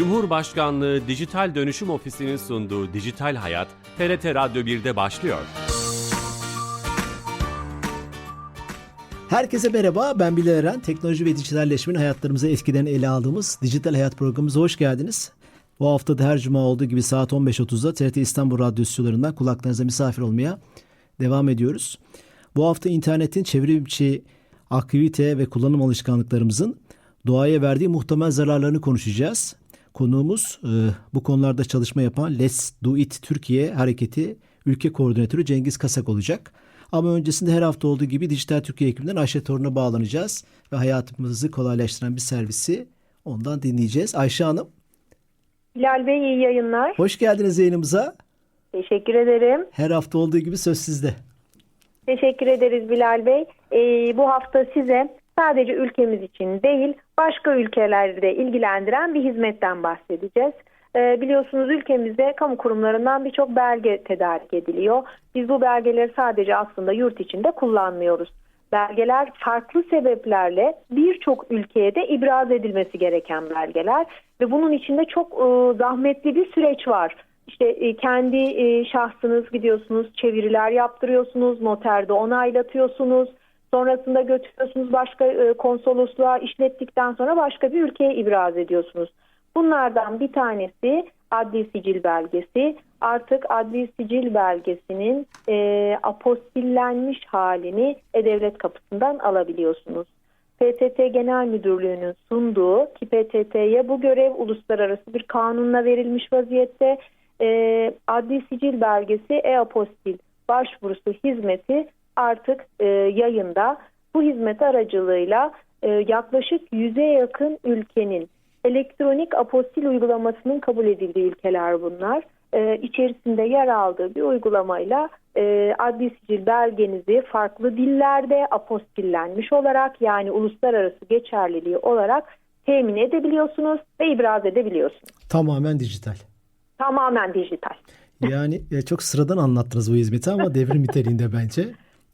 Cumhurbaşkanlığı Dijital Dönüşüm Ofisi'nin sunduğu Dijital Hayat, TRT Radyo 1'de başlıyor. Herkese merhaba, ben Bilal Eren. Teknoloji ve dijitalleşmenin hayatlarımıza etkilerini ele aldığımız Dijital Hayat programımıza hoş geldiniz. Bu hafta da her cuma olduğu gibi saat 15.30'da TRT İstanbul Radyo stüdyolarından kulaklarınıza misafir olmaya devam ediyoruz. Bu hafta internetin çevrimiçi aktivite ve kullanım alışkanlıklarımızın doğaya verdiği muhtemel zararlarını konuşacağız. Konuğumuz e, bu konularda çalışma yapan Let's Do It Türkiye Hareketi Ülke Koordinatörü Cengiz Kasak olacak. Ama öncesinde her hafta olduğu gibi Dijital Türkiye ekibinden Ayşe Torun'a bağlanacağız ve hayatımızı kolaylaştıran bir servisi ondan dinleyeceğiz. Ayşe Hanım Bilal Bey iyi yayınlar. hoş geldiniz yayınımıza. Teşekkür ederim. Her hafta olduğu gibi söz sizde. Teşekkür ederiz Bilal Bey. Ee, bu hafta size sadece ülkemiz için değil başka ülkelerde ilgilendiren bir hizmetten bahsedeceğiz. Ee, biliyorsunuz ülkemizde kamu kurumlarından birçok belge tedarik ediliyor. Biz bu belgeleri sadece aslında yurt içinde kullanmıyoruz. Belgeler farklı sebeplerle birçok ülkeye de ibraz edilmesi gereken belgeler ve bunun içinde çok e, zahmetli bir süreç var. İşte e, kendi e, şahsınız gidiyorsunuz, çeviriler yaptırıyorsunuz, noterde onaylatıyorsunuz. Sonrasında götürüyorsunuz başka e, konsolosluğa işlettikten sonra başka bir ülkeye ibraz ediyorsunuz. Bunlardan bir tanesi adli sicil belgesi. Artık adli sicil belgesinin e, apostillenmiş halini E-Devlet kapısından alabiliyorsunuz. PTT Genel Müdürlüğü'nün sunduğu ki PTT'ye bu görev uluslararası bir kanunla verilmiş vaziyette e, adli sicil belgesi e-apostil başvurusu hizmeti artık e, yayında. Bu hizmet aracılığıyla e, yaklaşık yüze yakın ülkenin elektronik apostil uygulamasının kabul edildiği ülkeler bunlar. E, içerisinde yer aldığı bir uygulamayla e, adli sicil belgenizi farklı dillerde apostillenmiş olarak yani uluslararası geçerliliği olarak temin edebiliyorsunuz ve ibraz edebiliyorsunuz. Tamamen dijital. Tamamen dijital. Yani e, çok sıradan anlattınız bu hizmeti ama devrim niteliğinde bence.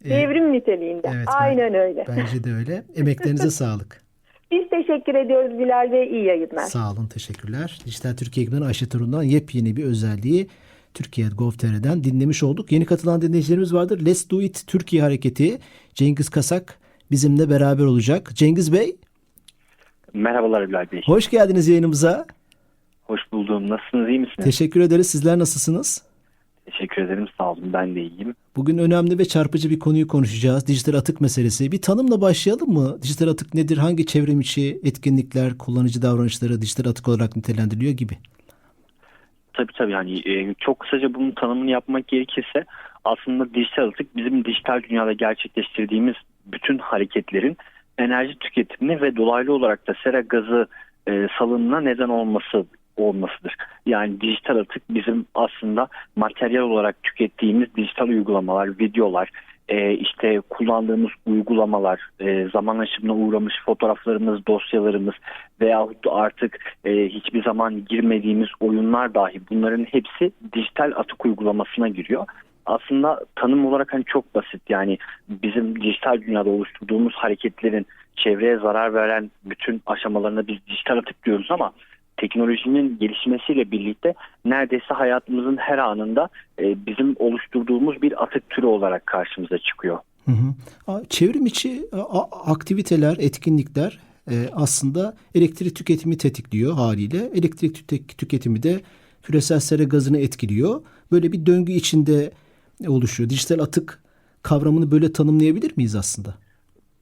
E, Devrim niteliğinde. evet, ben- Aynen öyle. Bence de öyle. Emeklerinize sağlık. Biz teşekkür ediyoruz Bilal Bey. İyi yayınlar. Sağ olun, teşekkürler. Dijital Türkiye ekibinden Ayşe Torun'dan yepyeni bir özelliği Türkiye Gov.tr'den dinlemiş olduk. Yeni katılan dinleyicilerimiz vardır. Let's Do It Türkiye Hareketi Cengiz Kasak bizimle beraber olacak. Cengiz Bey, Merhabalar Bilal Bey. hoş geldiniz yayınımıza. Hoş buldum. Nasılsınız? iyi misiniz? Teşekkür ederiz. Sizler nasılsınız? Teşekkür ederim. Sağ olun. Ben de iyiyim. Bugün önemli ve çarpıcı bir konuyu konuşacağız. Dijital atık meselesi. Bir tanımla başlayalım mı? Dijital atık nedir? Hangi çevrim içi etkinlikler, kullanıcı davranışları dijital atık olarak nitelendiriliyor gibi? Tabii tabii hani e, çok kısaca bunun tanımını yapmak gerekirse aslında dijital atık bizim dijital dünyada gerçekleştirdiğimiz bütün hareketlerin enerji tüketimini ve dolaylı olarak da sera gazı e, salınımına neden olması olmasıdır. Yani dijital atık bizim aslında materyal olarak tükettiğimiz dijital uygulamalar, videolar, e, işte kullandığımız uygulamalar, e, zaman aşımına uğramış fotoğraflarımız, dosyalarımız veyahut da artık e, hiçbir zaman girmediğimiz oyunlar dahi bunların hepsi dijital atık uygulamasına giriyor. Aslında tanım olarak hani çok basit yani bizim dijital dünyada oluşturduğumuz hareketlerin çevreye zarar veren bütün aşamalarına biz dijital atık diyoruz ama teknolojinin gelişmesiyle birlikte neredeyse hayatımızın her anında e, bizim oluşturduğumuz bir atık türü olarak karşımıza çıkıyor. Hı hı. Çevrim içi aktiviteler, etkinlikler e, aslında elektrik tüketimi tetikliyor haliyle. Elektrik tüke- tüketimi de küresel sera gazını etkiliyor. Böyle bir döngü içinde oluşuyor. Dijital atık kavramını böyle tanımlayabilir miyiz aslında?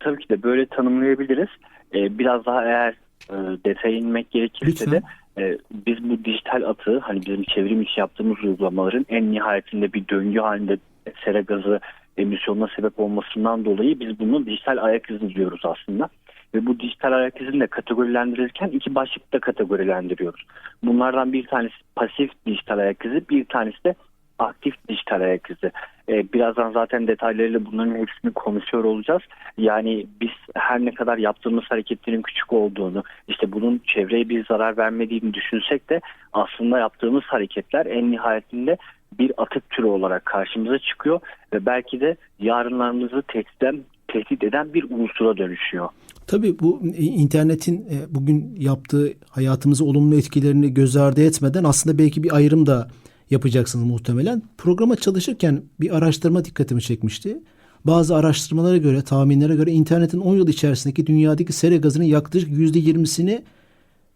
Tabii ki de böyle tanımlayabiliriz. E, biraz daha eğer e, detaya inmek gerekirse Lütfen. de e, biz bu dijital atığı hani bizim çevrim içi yaptığımız uygulamaların en nihayetinde bir döngü halinde sera gazı emisyonuna sebep olmasından dolayı biz bunu dijital ayak izi diyoruz aslında. Ve bu dijital ayak izini de kategorilendirirken iki başlıkta kategorilendiriyoruz. Bunlardan bir tanesi pasif dijital ayak izi, bir tanesi de aktif dijital ayak izi. Ee, birazdan zaten detaylarıyla bunların hepsini konuşuyor olacağız. Yani biz her ne kadar yaptığımız hareketlerin küçük olduğunu, işte bunun çevreye bir zarar vermediğini düşünsek de aslında yaptığımız hareketler en nihayetinde bir atık türü olarak karşımıza çıkıyor ve belki de yarınlarımızı tehdit tehdit eden bir unsura dönüşüyor. Tabii bu internetin e, bugün yaptığı hayatımızı olumlu etkilerini göz ardı etmeden aslında belki bir ayrım da yapacaksınız muhtemelen. Programa çalışırken bir araştırma dikkatimi çekmişti. Bazı araştırmalara göre, tahminlere göre internetin 10 yıl içerisindeki dünyadaki sera gazının yaklaşık %20'sini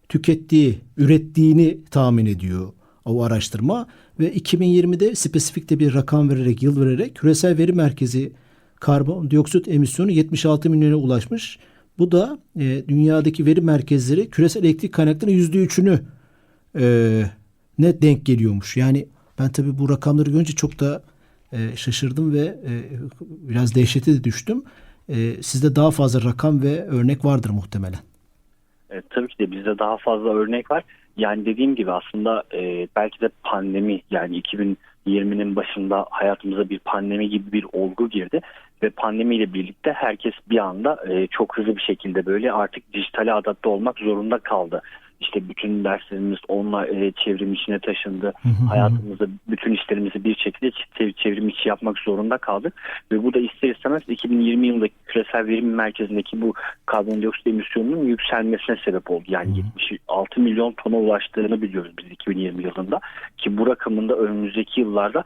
tükettiği, ürettiğini tahmin ediyor o araştırma ve 2020'de spesifik de bir rakam vererek, yıl vererek küresel veri merkezi karbondioksit emisyonu 76 milyona ulaşmış. Bu da e, dünyadaki veri merkezleri küresel elektrik kaynaklarının %3'ünü e, ne denk geliyormuş. Yani ben tabii bu rakamları görünce çok da e, şaşırdım ve e, biraz dehşete de düştüm. E, sizde daha fazla rakam ve örnek vardır muhtemelen. E, tabii ki de bizde daha fazla örnek var. Yani dediğim gibi aslında e, belki de pandemi yani 2020'nin başında hayatımıza bir pandemi gibi bir olgu girdi ve pandemiyle birlikte herkes bir anda e, çok hızlı bir şekilde böyle artık dijitale adapte olmak zorunda kaldı. İşte bütün derslerimiz onunla e, çevrim içine taşındı. Hayatımızda bütün işlerimizi bir şekilde çe- çevrim içi yapmak zorunda kaldık. Ve bu da ister istemez 2020 yılındaki küresel verim merkezindeki bu karbondioksit emisyonunun yükselmesine sebep oldu. Yani 76 milyon tona ulaştığını biliyoruz biz 2020 yılında. Ki bu rakamın da önümüzdeki yıllarda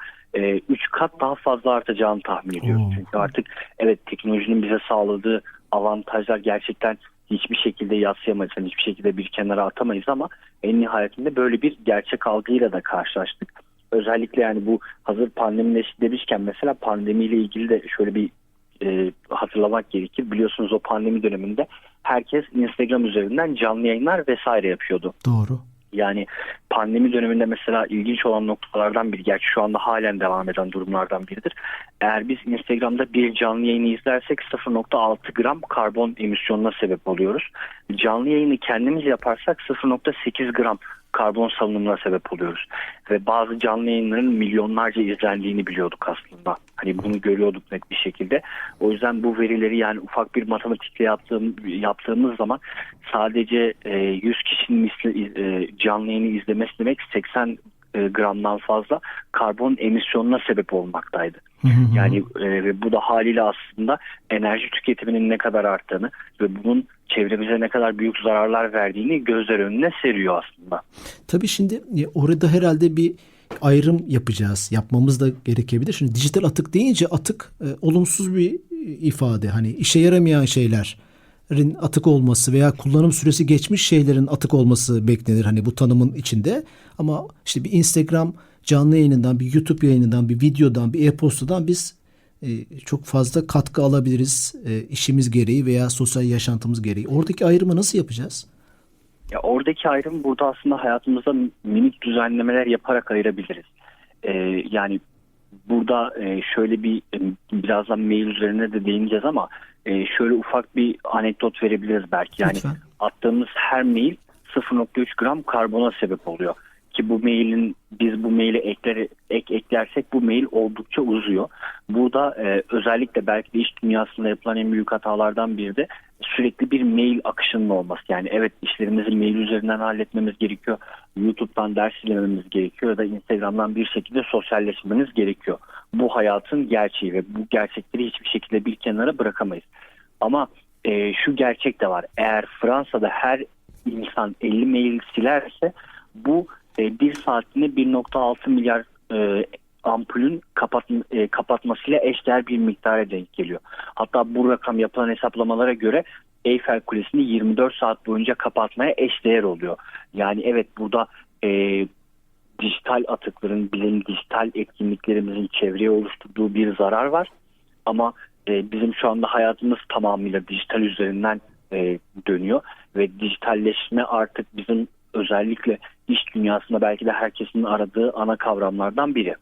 3 kat daha fazla artacağını tahmin ediyoruz. Oo. Çünkü artık evet teknolojinin bize sağladığı avantajlar gerçekten hiçbir şekilde yatsıyamayız. Yani hiçbir şekilde bir kenara atamayız ama en nihayetinde böyle bir gerçek algıyla da karşılaştık. Özellikle yani bu hazır pandemi demişken mesela pandemiyle ilgili de şöyle bir e, hatırlamak gerekir. Biliyorsunuz o pandemi döneminde herkes Instagram üzerinden canlı yayınlar vesaire yapıyordu. Doğru. Yani pandemi döneminde mesela ilginç olan noktalardan biri, gerçi şu anda halen devam eden durumlardan biridir. Eğer biz Instagram'da bir canlı yayını izlersek 0.6 gram karbon emisyonuna sebep oluyoruz. Canlı yayını kendimiz yaparsak 0.8 gram karbon salınımına sebep oluyoruz. Ve bazı canlı yayınların milyonlarca izlendiğini biliyorduk aslında. Hani bunu görüyorduk net bir şekilde. O yüzden bu verileri yani ufak bir matematikle yaptığım, yaptığımız zaman sadece e, 100 kişinin misli, e, canlı yayını izlemesi demek 80 e, gramdan fazla karbon emisyonuna sebep olmaktaydı. Yani e, bu da haliyle aslında enerji tüketiminin ne kadar arttığını ve bunun çevremize ne kadar büyük zararlar verdiğini gözler önüne seriyor aslında. Tabii şimdi e, orada herhalde bir ayrım yapacağız. Yapmamız da gerekebilir. Şimdi dijital atık deyince atık e, olumsuz bir e, ifade. Hani işe yaramayan şeylerin atık olması veya kullanım süresi geçmiş şeylerin atık olması beklenir hani bu tanımın içinde. Ama işte bir Instagram canlı yayınından, bir YouTube yayınından, bir videodan, bir e-postadan biz e, çok fazla katkı alabiliriz e, işimiz gereği veya sosyal yaşantımız gereği. Oradaki ayrımı nasıl yapacağız? Ya oradaki ayrım burada aslında hayatımızda minik düzenlemeler yaparak ayırabiliriz. Ee, yani burada e, şöyle bir e, birazdan mail üzerine de değineceğiz ama e, şöyle ufak bir anekdot verebiliriz belki. Yani Lütfen. attığımız her mail 0.3 gram karbona sebep oluyor. Ki bu mailin biz bu maili ekler, ek eklersek bu mail oldukça uzuyor. Burada e, özellikle belki de iş dünyasında yapılan en büyük hatalardan biri de sürekli bir mail akışının olması. Yani evet işlerimizi mail üzerinden halletmemiz gerekiyor. YouTube'dan ders izlememiz gerekiyor ya da Instagram'dan bir şekilde sosyalleşmemiz gerekiyor. Bu hayatın gerçeği ve bu gerçekleri hiçbir şekilde bir kenara bırakamayız. Ama e, şu gerçek de var. Eğer Fransa'da her insan 50 mail silerse bu e, bir saatinde 1.6 milyar e, ampulün kapat, e, kapatmasıyla eşdeğer bir miktara denk geliyor. Hatta bu rakam yapılan hesaplamalara göre Eyfel Kulesi'ni 24 saat boyunca kapatmaya eşdeğer oluyor. Yani evet burada e, dijital atıkların, bilim dijital etkinliklerimizin çevreye oluşturduğu bir zarar var. Ama e, bizim şu anda hayatımız tamamıyla dijital üzerinden e, dönüyor ve dijitalleşme artık bizim özellikle iş dünyasında belki de herkesin aradığı ana kavramlardan biri.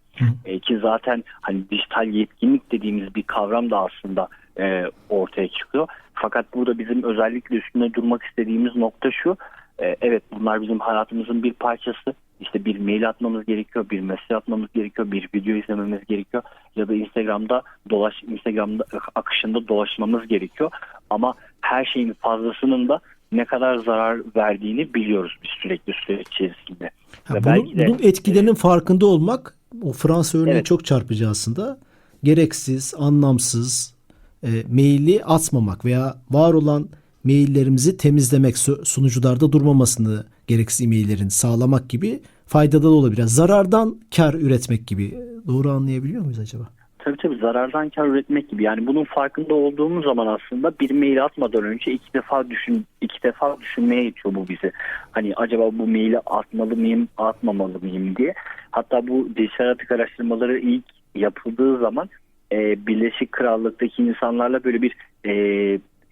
E, ki zaten hani dijital yetkinlik dediğimiz bir kavram da aslında e, ortaya çıkıyor. Fakat burada bizim özellikle üstünde durmak istediğimiz nokta şu. E, evet bunlar bizim hayatımızın bir parçası. İşte bir mail atmamız gerekiyor, bir mesaj atmamız gerekiyor, bir video izlememiz gerekiyor ya da Instagram'da dolaş Instagram'da akışında dolaşmamız gerekiyor. Ama her şeyin fazlasının da ne kadar zarar verdiğini biliyoruz biz sürekli süreç içerisinde. Ha, Ve bunun, de- bunun etkilerinin farkında olmak o Fransa örneği Evet. çok çarpıcı aslında. Gereksiz, anlamsız e, maili atmamak veya var olan maillerimizi temizlemek, su- sunucularda durmamasını gereksiz e-maillerin sağlamak gibi faydalı da olabilir. Zarardan kar üretmek gibi. Doğru anlayabiliyor muyuz acaba? Tabii tabii zarardan kar üretmek gibi. Yani bunun farkında olduğumuz zaman aslında bir mail atmadan önce iki defa düşün iki defa düşünmeye itiyor bu bizi. Hani acaba bu maili atmalı mıyım, atmamalı mıyım diye. Hatta bu dijital atık araştırmaları ilk yapıldığı zaman e, Birleşik Krallık'taki insanlarla böyle bir e,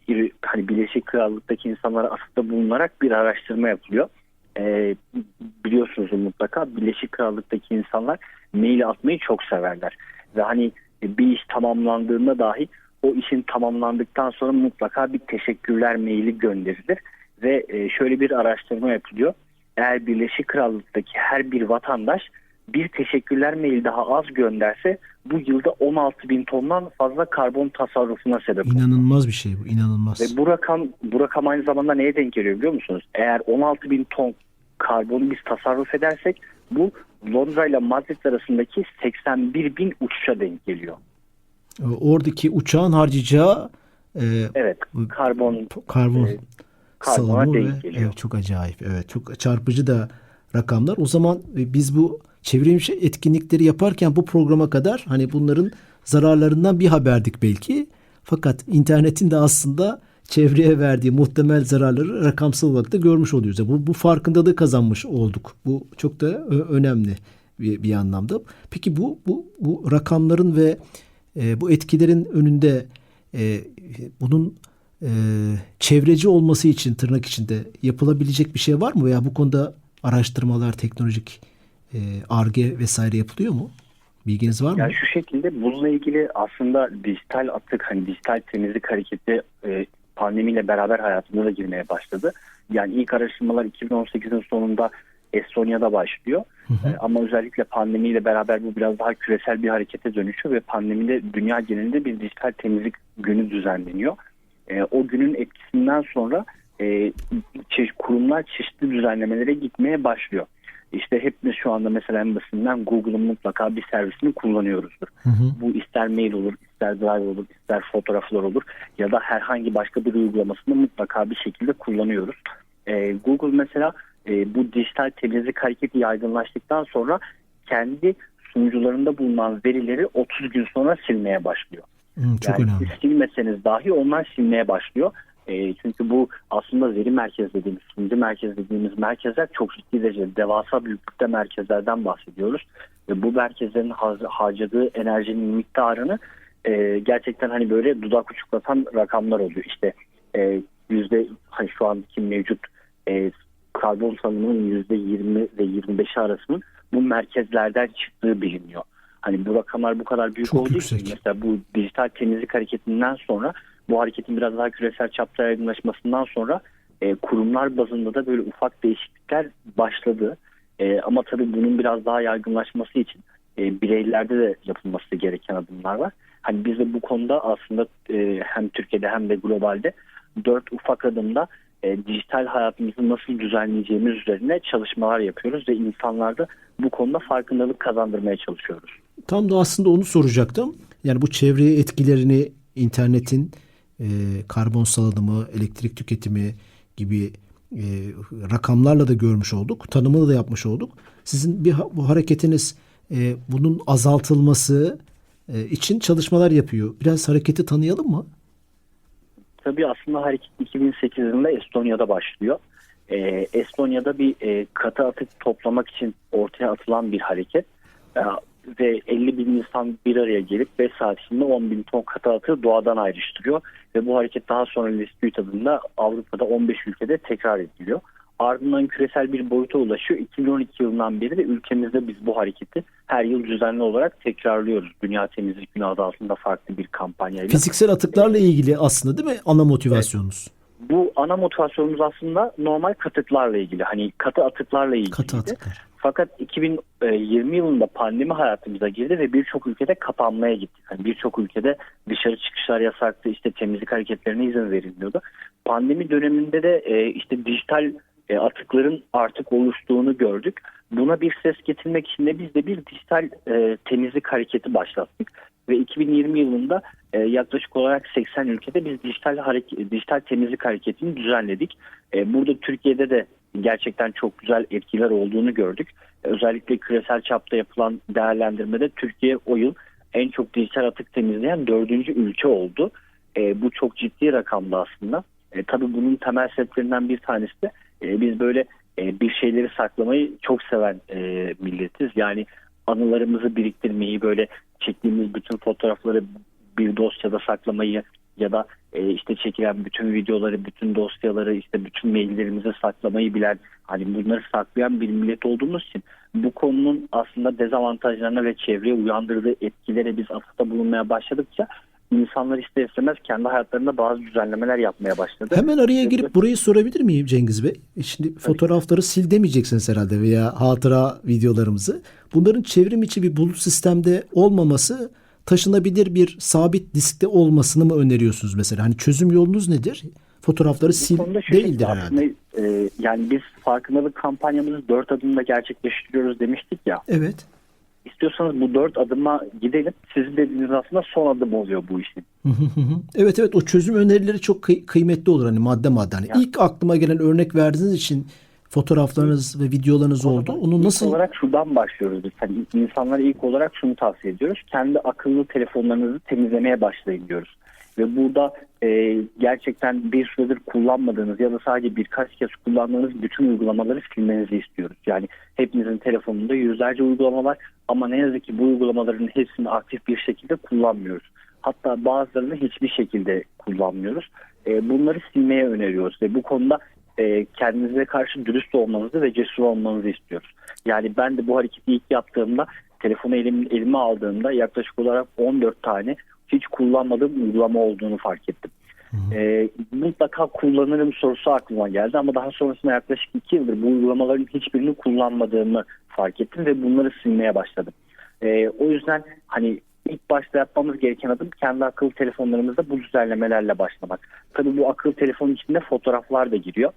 bir- hani Birleşik Krallık'taki insanlara atıfta bulunarak bir araştırma yapılıyor. E, biliyorsunuz mutlaka Birleşik Krallık'taki insanlar mail atmayı çok severler. Ve hani bir iş tamamlandığında dahi o işin tamamlandıktan sonra mutlaka bir teşekkürler maili gönderilir. Ve e, şöyle bir araştırma yapılıyor. Eğer Birleşik Krallık'taki her bir vatandaş bir teşekkürler mail daha az gönderse bu yılda 16 bin tondan fazla karbon tasarrufuna sebep olur. İnanılmaz bir şey bu. inanılmaz. Ve bu rakam bu rakam aynı zamanda neye denk geliyor biliyor musunuz? Eğer 16 bin ton karbonu biz tasarruf edersek bu Londra ile Madrid arasındaki 81 bin uçuşa denk geliyor. Oradaki uçağın harcayacağı e, Evet karbon karbon e, karbona salımı ve denk geliyor. evet, çok acayip. Evet, çok çarpıcı da rakamlar. O zaman e, biz bu çevrimiçi etkinlikleri yaparken bu programa kadar hani bunların zararlarından bir haberdik belki. Fakat internetin de aslında çevreye verdiği muhtemel zararları rakamsal olarak da görmüş oluyoruz. Yani Bu, bu farkındalığı kazanmış olduk. Bu çok da ö- önemli bir, bir anlamda. Peki bu bu bu rakamların ve e, bu etkilerin önünde e, bunun e, çevreci olması için tırnak içinde yapılabilecek bir şey var mı veya bu konuda araştırmalar, teknolojik e, arge vesaire yapılıyor mu? Bilginiz var mı? Yani şu şekilde bununla ilgili aslında dijital atık hani dijital temizlik hareketi e, pandemiyle beraber hayatımıza da girmeye başladı. Yani ilk araştırmalar 2018'in sonunda Estonya'da başlıyor. E, ama özellikle pandemiyle beraber bu biraz daha küresel bir harekete dönüşüyor ve pandemide dünya genelinde bir dijital temizlik günü düzenleniyor. E, o günün etkisinden sonra e, kurumlar çeşitli düzenlemelere gitmeye başlıyor. İşte hepimiz şu anda mesela en basitinden Google'ın mutlaka bir servisini kullanıyoruzdur. Bu ister mail olur, ister drive olur, ister fotoğraflar olur ya da herhangi başka bir uygulamasını mutlaka bir şekilde kullanıyoruz. Ee, Google mesela e, bu dijital temizlik hareketi yaygınlaştıktan sonra kendi sunucularında bulunan verileri 30 gün sonra silmeye başlıyor. Hı, çok yani önemli. silmeseniz dahi onlar silmeye başlıyor. E, çünkü bu aslında veri merkez dediğimiz, sunucu merkez dediğimiz merkezler çok ciddi derecede devasa büyüklükte merkezlerden bahsediyoruz. Ve bu merkezlerin har- harcadığı enerjinin miktarını e, gerçekten hani böyle dudak uçuklatan rakamlar oluyor. İşte e, yüzde hani şu andaki mevcut e, karbon salımının yüzde 20 ve 25 arasının bu merkezlerden çıktığı biliniyor. Hani bu rakamlar bu kadar büyük Çok olduğu yüksek. için mesela bu dijital temizlik hareketinden sonra bu hareketin biraz daha küresel çapta yaygınlaşmasından sonra e, kurumlar bazında da böyle ufak değişiklikler başladı. E, ama tabii bunun biraz daha yaygınlaşması için e, bireylerde de yapılması gereken adımlar var. Hani biz de bu konuda aslında e, hem Türkiye'de hem de globalde dört ufak adımda e, dijital hayatımızı nasıl düzenleyeceğimiz üzerine çalışmalar yapıyoruz ve insanlarda bu konuda farkındalık kazandırmaya çalışıyoruz. Tam da aslında onu soracaktım. Yani bu çevreye etkilerini internetin e, karbon salınımı, elektrik tüketimi gibi e, rakamlarla da görmüş olduk. Tanımını da yapmış olduk. Sizin bir bu hareketiniz e, bunun azaltılması e, için çalışmalar yapıyor. Biraz hareketi tanıyalım mı? Tabii aslında hareket 2008 yılında Estonya'da başlıyor. Ee, Estonya'da bir e, katı atık toplamak için ortaya atılan bir hareket. Ee, ve 50 bin insan bir araya gelip 5 saat içinde 10 bin ton katı atığı doğadan ayrıştırıyor. Ve bu hareket daha sonra Lispüt adında Avrupa'da 15 ülkede tekrar ediliyor. Ardından küresel bir boyuta ulaşıyor. 2012 yılından beri de ülkemizde biz bu hareketi her yıl düzenli olarak tekrarlıyoruz. Dünya Temizlik Günü adı altında farklı bir kampanyayla. Fiziksel atıklarla ilgili aslında değil mi ana motivasyonunuz? Bu ana motivasyonumuz aslında normal katıklarla ilgili. Hani katı atıklarla ilgili. Katı atıklar. Fakat 2020 yılında pandemi hayatımıza girdi ve birçok ülkede kapanmaya gittik. Yani birçok ülkede dışarı çıkışlar yasaktı, işte temizlik hareketlerine izin verilmiyordu. Pandemi döneminde de e, işte dijital e, atıkların artık oluştuğunu gördük. Buna bir ses getirmek için de biz de bir dijital e, temizlik hareketi başlattık. Ve 2020 yılında e, yaklaşık olarak 80 ülkede biz dijital hareket, dijital temizlik hareketini düzenledik. E, burada Türkiye'de de gerçekten çok güzel etkiler olduğunu gördük. E, özellikle küresel çapta yapılan değerlendirmede Türkiye o yıl en çok dijital atık temizleyen dördüncü ülke oldu. E, bu çok ciddi rakamdı aslında. E, tabii bunun temel sebeplerinden bir tanesi de e, biz böyle e, bir şeyleri saklamayı çok seven e, milletiz. Yani anılarımızı biriktirmeyi böyle çektiğimiz bütün fotoğrafları bir dosyada saklamayı ya da e, işte çekilen bütün videoları, bütün dosyaları, işte bütün maillerimizi saklamayı bilen, hani bunları saklayan bir millet olduğumuz için bu konunun aslında dezavantajlarına ve çevreye uyandırdığı etkilere biz atıfta bulunmaya başladıkça insanlar ister istemez kendi hayatlarında bazı düzenlemeler yapmaya başladı. Hemen araya girip burayı sorabilir miyim Cengiz Bey? Şimdi fotoğrafları sil demeyeceksiniz herhalde veya hatıra videolarımızı. Bunların çevrim içi bir bulut sistemde olmaması taşınabilir bir sabit diskte olmasını mı öneriyorsunuz mesela? Hani çözüm yolunuz nedir? Fotoğrafları sil değildir herhalde. aslında, e, yani biz farkındalık kampanyamızı dört adımda gerçekleştiriyoruz demiştik ya. Evet. İstiyorsanız bu dört adıma gidelim. Sizin dediğiniz aslında son adım oluyor bu işin. Evet evet o çözüm önerileri çok kıy- kıymetli olur hani madde madde. Hani Ya. ilk aklıma gelen örnek verdiğiniz için fotoğraflarınız ve videolarınız oldu. Onu İlk nasıl olarak şuradan başlıyoruz biz. Hani insanlara ilk olarak şunu tavsiye ediyoruz. Kendi akıllı telefonlarınızı temizlemeye başlayın diyoruz. Ve burada e, gerçekten bir süredir kullanmadığınız ya da sadece birkaç kez kullandığınız bütün uygulamaları silmenizi istiyoruz. Yani hepinizin telefonunda yüzlerce uygulama var ama ne yazık ki bu uygulamaların hepsini aktif bir şekilde kullanmıyoruz. Hatta bazılarını hiçbir şekilde kullanmıyoruz. E, bunları silmeye öneriyoruz ve bu konuda e, kendinize karşı dürüst olmanızı ve cesur olmanızı istiyoruz. Yani ben de bu hareketi ilk yaptığımda telefonu elim, elime aldığımda yaklaşık olarak 14 tane hiç kullanmadığım uygulama olduğunu fark ettim. E, mutlaka kullanırım sorusu aklıma geldi ama daha sonrasında yaklaşık 2 yıldır bu uygulamaların hiçbirini kullanmadığımı fark ettim ve bunları silmeye başladım. E, o yüzden hani ilk başta yapmamız gereken adım kendi akıllı telefonlarımızda bu düzenlemelerle başlamak. Tabii bu akıllı telefonun içinde fotoğraflar da giriyor.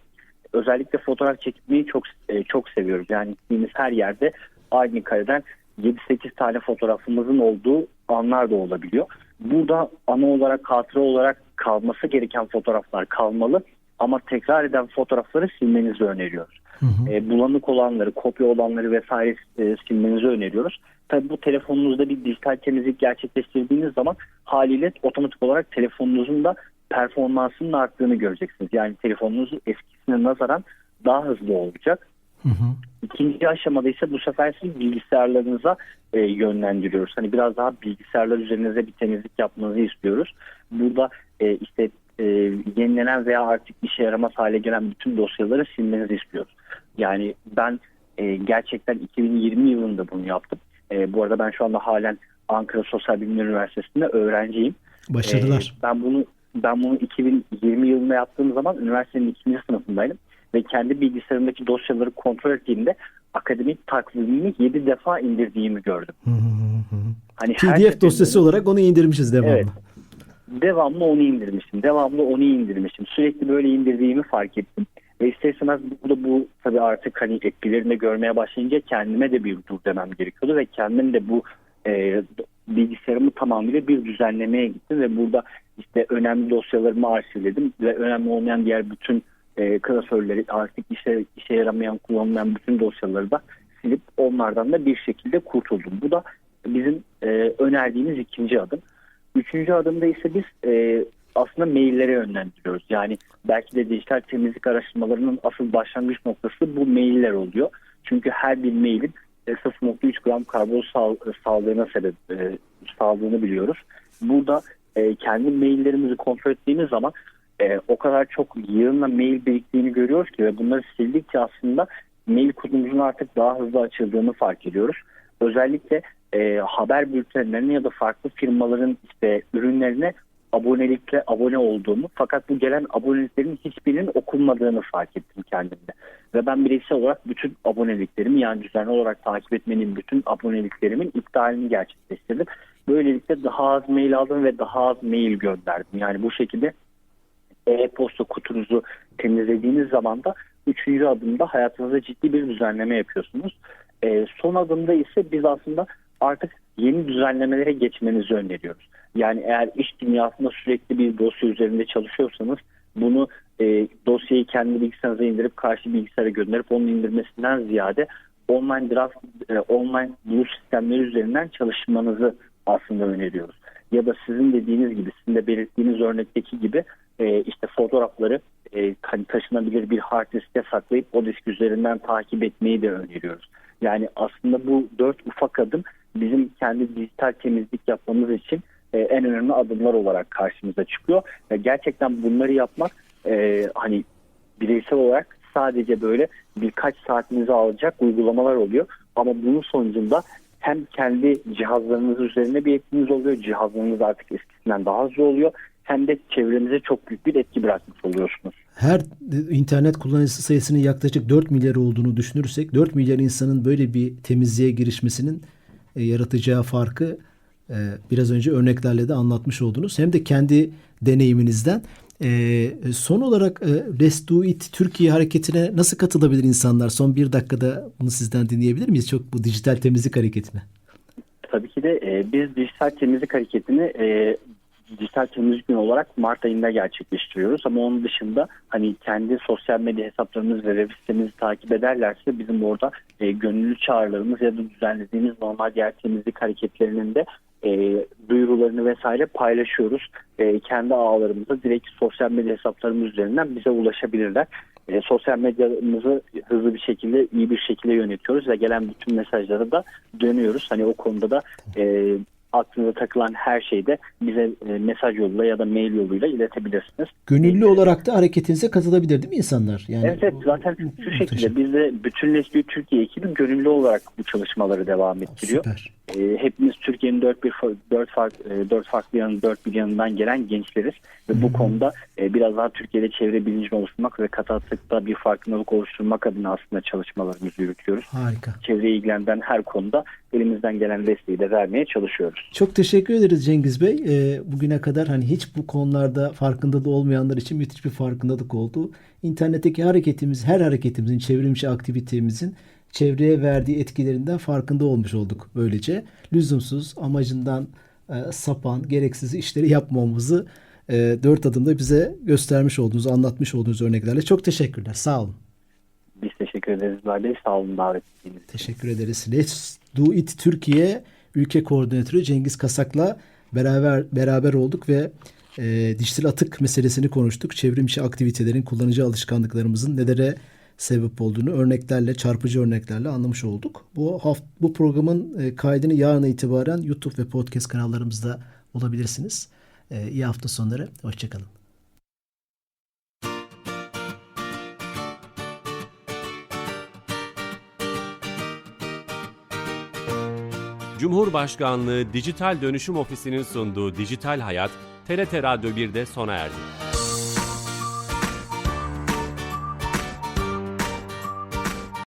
Özellikle fotoğraf çekmeyi çok e, çok seviyoruz. Yani gittiğimiz her yerde aynı kareden 7-8 tane fotoğrafımızın olduğu anlar da olabiliyor. Burada ana olarak hatıra olarak kalması gereken fotoğraflar kalmalı ama tekrar eden fotoğrafları silmenizi öneriyoruz. E, bulanık olanları, kopya olanları vesaire e, silmenizi öneriyoruz. Tabii bu telefonunuzda bir dijital temizlik gerçekleştirdiğiniz zaman haliyle otomatik olarak telefonunuzun da performansının arttığını göreceksiniz. Yani telefonunuz eskisine nazaran daha hızlı olacak. Hı hı. İkinci aşamada ise bu sefer siz bilgisayarlarınıza e, yönlendiriyoruz. Hani biraz daha bilgisayarlar üzerinize bir temizlik yapmanızı istiyoruz. Burada e, işte e, yenilenen veya artık işe yaramaz hale gelen bütün dosyaları silmenizi istiyoruz. Yani ben e, gerçekten 2020 yılında bunu yaptım. E, bu arada ben şu anda halen Ankara Sosyal Bilimler Üniversitesi'nde öğrenciyim. Başarılar. Ee, ben bunu ben bunu 2020 yılında yaptığım zaman üniversitenin ikinci sınıfındaydım ve kendi bilgisayarımdaki dosyaları kontrol ettiğimde akademik takvimimi 7 defa indirdiğimi gördüm. Hı hı hı hı. Hani PDF dosyası olarak onu indirmişiz devamlı. Evet. devamlı onu indirmişim. Devamlı onu indirmişim. Sürekli böyle indirdiğimi fark ettim. Ve ister istemez burada bu tabii artık hani etkilerini görmeye başlayınca kendime de bir dur demem gerekiyordu ve kendim de bu e, bilgisayarımı tamamıyla bir düzenlemeye gittim ve burada işte önemli dosyalarımı arşivledim ve önemli olmayan diğer bütün e, klasörleri artık işe, işe yaramayan kullanılmayan bütün dosyaları da silip onlardan da bir şekilde kurtuldum. Bu da bizim e, önerdiğimiz ikinci adım. Üçüncü adımda ise biz e, aslında maillere yönlendiriyoruz. Yani belki de dijital temizlik araştırmalarının asıl başlangıç noktası bu mailler oluyor. Çünkü her bir mailin e, 0.3 gram karbon sal, saldığına sebep e, sağladığını biliyoruz. Burada e, kendi maillerimizi kontrol ettiğimiz zaman e, o kadar çok yığınla mail biriktiğini görüyoruz ki ve bunları sildikçe aslında mail kutumuzun artık daha hızlı açıldığını fark ediyoruz. Özellikle e, haber bültenlerine ya da farklı firmaların işte ürünlerine abonelikle abone olduğumu fakat bu gelen aboneliklerin hiçbirinin okunmadığını fark ettim kendimde. Ve ben bireysel olarak bütün aboneliklerimi yani düzenli olarak takip etmenin bütün aboneliklerimin iptalini gerçekleştirdim. Böylelikle daha az mail aldım ve daha az mail gönderdim. Yani bu şekilde e-posta kutunuzu temizlediğiniz zaman da üçüncü adımda hayatınızda ciddi bir düzenleme yapıyorsunuz. E, son adımda ise biz aslında artık yeni düzenlemelere geçmenizi öneriyoruz. Yani eğer iş dünyasında sürekli bir dosya üzerinde çalışıyorsanız bunu e, dosyayı kendi bilgisayarınıza indirip karşı bilgisayara gönderip onun indirmesinden ziyade online draft, e, online buluş sistemleri üzerinden çalışmanızı aslında öneriyoruz. Ya da sizin dediğiniz gibi, sizin de belirttiğiniz örnekteki gibi e, işte fotoğrafları e, hani taşınabilir bir hard diske saklayıp o disk üzerinden takip etmeyi de öneriyoruz. Yani aslında bu dört ufak adım bizim kendi dijital temizlik yapmamız için e, en önemli adımlar olarak karşımıza çıkıyor. Ve gerçekten bunları yapmak e, hani bireysel olarak sadece böyle birkaç saatinizi alacak uygulamalar oluyor. Ama bunun sonucunda hem kendi cihazlarınız üzerine bir etkiniz oluyor. Cihazlarınız artık eskisinden daha hızlı oluyor. Hem de çevrenize çok büyük bir etki bırakmış oluyorsunuz. Her internet kullanıcısı sayısının yaklaşık 4 milyar olduğunu düşünürsek 4 milyar insanın böyle bir temizliğe girişmesinin e, yaratacağı farkı e, biraz önce örneklerle de anlatmış oldunuz. Hem de kendi deneyiminizden. E, son olarak e, Let's Do It Türkiye hareketine nasıl katılabilir insanlar? Son bir dakikada bunu sizden dinleyebilir miyiz? Çok bu dijital temizlik hareketine. Tabii ki de e, biz dijital temizlik hareketini e, dijital temizlik günü olarak Mart ayında gerçekleştiriyoruz. Ama onun dışında hani kendi sosyal medya hesaplarımız ve web sitemizi takip ederlerse bizim orada e, gönüllü çağrılarımız ya da düzenlediğimiz normal diğer temizlik hareketlerinin de e, duyurularını vesaire paylaşıyoruz. E, kendi ağlarımıza direkt sosyal medya hesaplarımız üzerinden bize ulaşabilirler. E, sosyal medyamızı hızlı bir şekilde iyi bir şekilde yönetiyoruz ve gelen bütün mesajlara da dönüyoruz. Hani o konuda da e, aklınıza takılan her şeyde bize e, mesaj yoluyla ya da mail yoluyla iletebilirsiniz. Gönüllü olarak da hareketinize katılabilir değil mi insanlar? Yani Evet, evet zaten şu şekilde biz de bütünleştiği Türkiye ekibi gönüllü olarak bu çalışmaları devam ettiriyor. Süper. E, hepimiz Türkiye'nin dört bir dört farklı dört farklı yanı dört bir yanından gelen gençleriz ve bu konuda e, biraz daha Türkiye'de çevre bilincini oluşturmak ve kat atıkta bir farkındalık oluşturmak adına aslında çalışmalarımızı yürütüyoruz. Harika. Çevreyi ilgilendiren her konuda elimizden gelen desteği de vermeye çalışıyoruz. Çok teşekkür ederiz Cengiz Bey. Ee, bugüne kadar hani hiç bu konularda farkında da olmayanlar için müthiş bir farkındalık oldu. İnternetteki hareketimiz, her hareketimizin, çevrimçi aktivitemizin çevreye verdiği etkilerinden farkında olmuş olduk böylece. Lüzumsuz, amacından e, sapan, gereksiz işleri yapmamamızı e, dört adımda bize göstermiş olduğunuz, anlatmış olduğunuz örneklerle çok teşekkürler. Sağ olun. Biz teşekkür ederiz Bey. Sağ olun davet ettiğiniz için. Teşekkür ederiz. Let's Do It Türkiye ülke koordinatörü Cengiz Kasak'la beraber beraber olduk ve e, dijital atık meselesini konuştuk. Çevrimçi aktivitelerin kullanıcı alışkanlıklarımızın nelere sebep olduğunu örneklerle, çarpıcı örneklerle anlamış olduk. Bu haft bu programın e, kaydını yarına itibaren YouTube ve podcast kanallarımızda bulabilirsiniz. E, iyi hafta sonları. Hoşçakalın. Cumhurbaşkanlığı Dijital Dönüşüm Ofisi'nin sunduğu Dijital Hayat, TRT Radyo 1'de sona erdi.